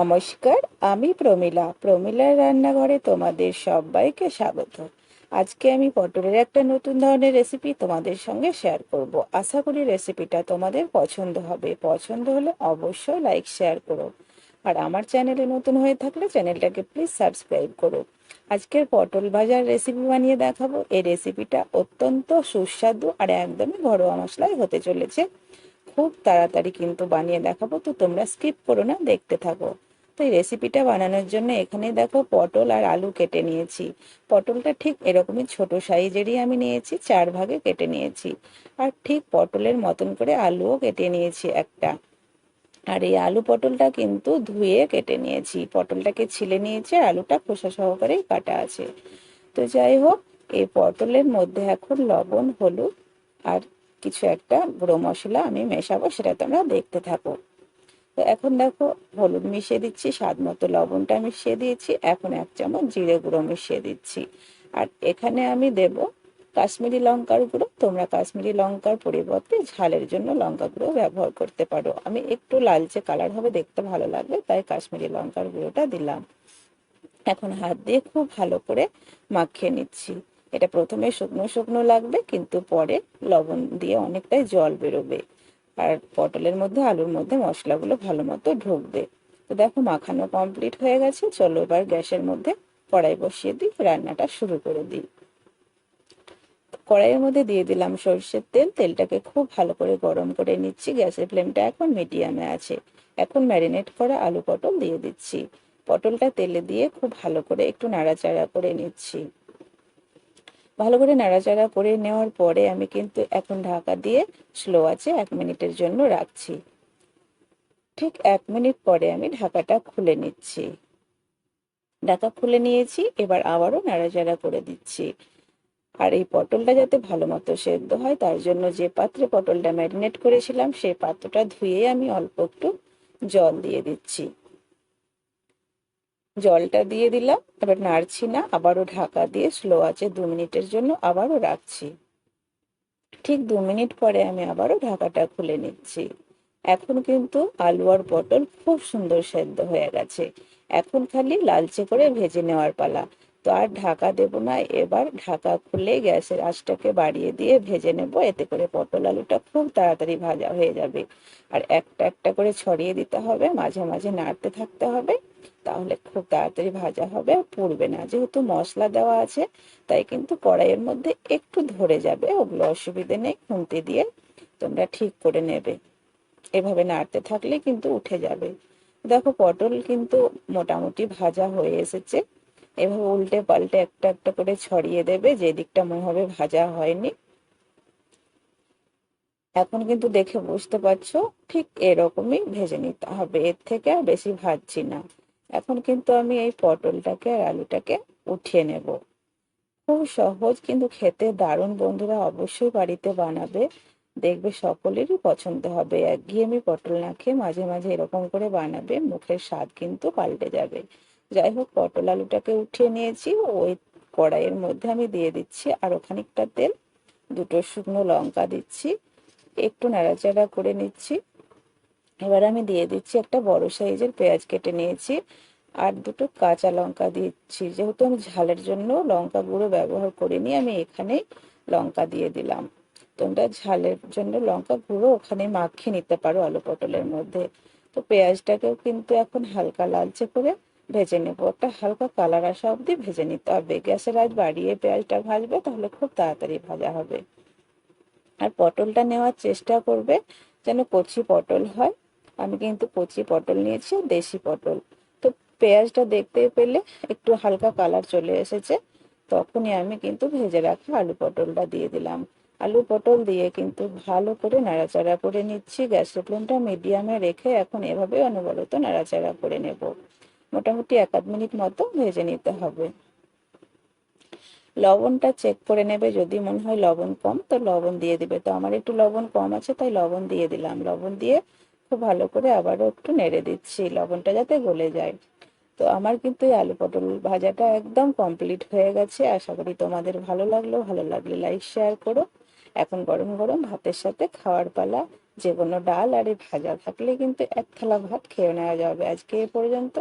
নমস্কার, আমি প্রমিলা। প্রমিলার রান্নাঘরে তোমাদের সবাইকে স্বাগত। আজকে আমি পটলের একটা নতুন ধরনের রেসিপি তোমাদের সঙ্গে শেয়ার করব। আশা করি রেসিপিটা তোমাদের পছন্দ হবে। পছন্দ হলে অবশ্যই লাইক শেয়ার করো। আর আমার চ্যানেলে নতুন হয়ে থাকলে চ্যানেলটাকে প্লিজ সাবস্ক্রাইব করো। আজকের পটল ভাজার রেসিপি বানিয়ে দেখাবো। এই রেসিপিটা অত্যন্ত সুস্বাদু আর একদমই ঘরোয়া মশলায় হতে চলেছে। খুব তাড়াতাড়ি কিন্তু বানিয়ে দেখাবো, তো তোমরা স্কিপ করো না, দেখতে থাকো। তো এই রেসিপিটা বানানোর জন্য এখানে দেখো পটল আর আলু কেটে নিয়েছি। পটলটা ঠিক এরকমই ছোট সাইজেরই আমি নিয়েছি, চার ভাগে কেটে নিয়েছি। আর ঠিক পটলের মতন করে আলুও কেটে নিয়েছি একটা। আর এই আলু পটলটা কিন্তু ধুয়ে কেটে নিয়েছি। পটলটাকে ছিলে নিয়েছি আর আলুটা খোসা সহকারেই কাটা আছে। তো যাই হোক, এই পটলের মধ্যে এখন লবণ, হলুদ আর কিছু একটা গুঁড়ো মশলা আমি মেশাবো, সেটা তোমরা দেখতে থাকো। তো এখন দেখো, হলুদ মিশিয়ে দিচ্ছি, স্বাদ মতো লবণটা মিশিয়ে দিয়েছি, এখন এক চামচ জিরে গুঁড়ো মিশিয়ে দিচ্ছি। আর এখানে আমি দেব কাশ্মীরি লঙ্কার গুঁড়ো। তোমরা কাশ্মীরি লঙ্কার পরিবর্তে ঝালের জন্য লঙ্কা গুঁড়ো ব্যবহার করতে পারো। আমি একটু লালচে কালার হবে, দেখতে ভালো লাগবে, তাই কাশ্মীরি লঙ্কার গুঁড়োটা দিলাম। এখন হাত দিয়ে খুব ভালো করে মাখিয়ে নিচ্ছি। এটা প্রথমে শুকনো শুকনো লাগবে, কিন্তু পরে লবণ দিয়ে অনেকটাই জল বেরোবে। আর পটলের মধ্যে, আলুর মধ্যে মশলাগুলো ভালো মতো ঢুকবে। তো দেখো মাখানো কমপ্লিট হয়ে গেছে। চলো এবার গ্যাসের মধ্যে কড়াই বসিয়ে দিই রান্নাটা শুরু করে দিই। কড়াইয়ের মধ্যে দিয়ে দিলাম সর্ষের তেল। তেলটাকে খুব ভালো করে গরম করে নিচ্ছি। গ্যাসের ফ্লেমটা এখন মিডিয়ামে আছে। এখন ম্যারিনেট করা আলু পটল দিয়ে দিচ্ছি। পটলটা তেলে দিয়ে খুব ভালো করে একটু নাড়াচাড়া করে নিচ্ছি। ভালো করে নাড়াচাড়া করে নেওয়ার পরে আমি কিন্তু এখন ঢাকা দিয়ে স্লো আছে এক মিনিটের জন্য রাখছি। ঠিক এক মিনিট পরে আমি ঢাকাটা খুলে নিচ্ছি। ঢাকা খুলে নিয়েছি, এবার আবারও নাড়াচাড়া করে দিচ্ছি। আর এই পটলটা যাতে ভালো মতো সেদ্ধ হয়, তার জন্য যে পাত্রে পটলটা ম্যারিনেট করেছিলাম, সেই পাত্রটা ধুয়ে আমি অল্প একটু জল দিয়ে দিচ্ছি। জলটা দিয়ে দিলাম, এবার নাড়ছি না, আবারও ঢাকা দিয়ে স্লো আছে দু মিনিটের জন্য, আবারও রাখছি। ঠিক দু মিনিট পরে আমি আবারও ঢাকাটা খুলে নিচ্ছি। এখন কিন্তু আলু আর পটল খুব সুন্দর সেদ্ধ হয়ে গেছে। এখন খালি লালচে করে ভেজে নেওয়ার পালা। তো আর ঢাকা দেব না, এবার ঢাকা খুলে গ্যাসের আঁচটাকে বাড়িয়ে দিয়ে ভেজে নেব, এতে করে পটল আলুটা খুব তাড়াতাড়ি ভাজা হয়ে যাবে। আর একটা একটা করে ছড়িয়ে দিতে হবে, মাঝে মাঝে নাড়তে থাকতে হবে, তাহলে খুব তাড়াতাড়ি ভাজা হবে আর পুড়বে না। যেহেতু মশলা দেওয়া আছে, তাই কিন্তু কড়াইয়ের মধ্যে একটু ধরে যাবে, ওগুলো অসুবিধে নেই, খুন্তি দিয়ে তোমরা ঠিক করে নেবে। এভাবে নাড়তে থাকলে কিন্তু উঠে যাবে। দেখো, পটল কিন্তু মোটামুটি ভাজা হয়ে এসেছে। এভাবে উল্টে পাল্টে একটা একটা করে ছড়িয়ে দেবে, যে দিকটা মনে হবে ভাজা হয়নি। এখন কিন্তু দেখে বুঝতে পারছ, ঠিক এরকমই ভেজে নিতে হবে। এর থেকে আর বেশি ভাজছি না। এখন কিন্তু আমি এই পটলটাকে আর আলুটাকে উঠিয়ে নেব। খুব সহজ, কিন্তু খেতে দারুণ বন্ধুরা অবশ্যই বাড়িতে বানাবে। দেখবে সকলেরই পছন্দ হবে। একঘেয়েমি পটল না খেয়ে মাঝে মাঝে এরকম করে বানাবে, মুখের স্বাদ কিন্তু পাল্টে যাবে। যাই হোক, পটল আলুটাকে উঠিয়ে নিয়েছি। ওই কড়াইয়ের মধ্যে আমি দিয়ে দিচ্ছি আরও খানিকটা তেল, দুটো শুকনো লঙ্কা দিচ্ছি, একটু নাড়াচাড়া করে নিচ্ছি। এবার আমি দিয়ে দিচ্ছি একটা বড় সাইজের পেঁয়াজ কেটে নিয়েছি আর দুটো কাঁচা লঙ্কা দিচ্ছি। যেহেতু আমি ঝালের জন্য লঙ্কা গুঁড়ো ব্যবহার করিনি, আমি এখানে লঙ্কা দিয়ে দিলাম। তোমরা ঝালের জন্য লঙ্কা গুঁড়ো ওখানে মাখিয়ে নিতে পারো আলু পটলের মধ্যে। তো পেঁয়াজটাকেও কিন্তু এখন হালকা লালচে করে ভেজে নেব। একটা হালকা কালার আসা অবধি ভেজে নিতে হবে। গ্যাসের আজ বাড়িয়ে পেঁয়াজটা ভাজবে, তাহলে খুব তাড়াতাড়ি ভাজা হবে। আর পটলটা নেওয়ার চেষ্টা করবে যেন কচি পটল হয়। আমি কিন্তু কচি পটল নিয়েছি দেশি পটল। তো পেঁয়াজটা দেখতে পেলে একটু হালকা কালার চলে এসেছে। তখনই আমি কিন্তু ভেজে রাখা আলু পটলটা দিয়ে দিলাম। আলু পটল দিয়ে কিন্তু ভালো করে নাড়াচাড়া করে নিচ্ছি। গ্যাসের ফ্লেমটা মিডিয়ামে রেখে এখন এভাবে অনবরত নাড়াচাড়া করে নেব। মোটামুটি এক আধ মিনিট মতো ভেজে নিতে হবে। লবণটা চেক করে নেবে, যদি মনে হয় লবণ কম, তো লবণ দিয়ে দিবে। তো আমার একটু লবণ কম আছে, তাই লবণ দিয়ে দিলাম। লবণ দিয়ে খুব ভালো করে আবারও একটু নেড়ে দিচ্ছি, লবণটা যাতে গলে যায়। তো আমার কিন্তু এই আলু পটল ভাজাটা একদম কমপ্লিট হয়ে গেছে। আশা করি তোমাদের ভালো লাগল। ভালো লাগলে লাইক শেয়ার করো। এখন গরম গরম ভাতের সাথে খাওয়ার পালা। যে কোনো ডাল আর এই ভাজা থাকলে কিন্তু এক থালা ভাত খেয়ে নেওয়া যাবে। আজকে এ পর্যন্ত।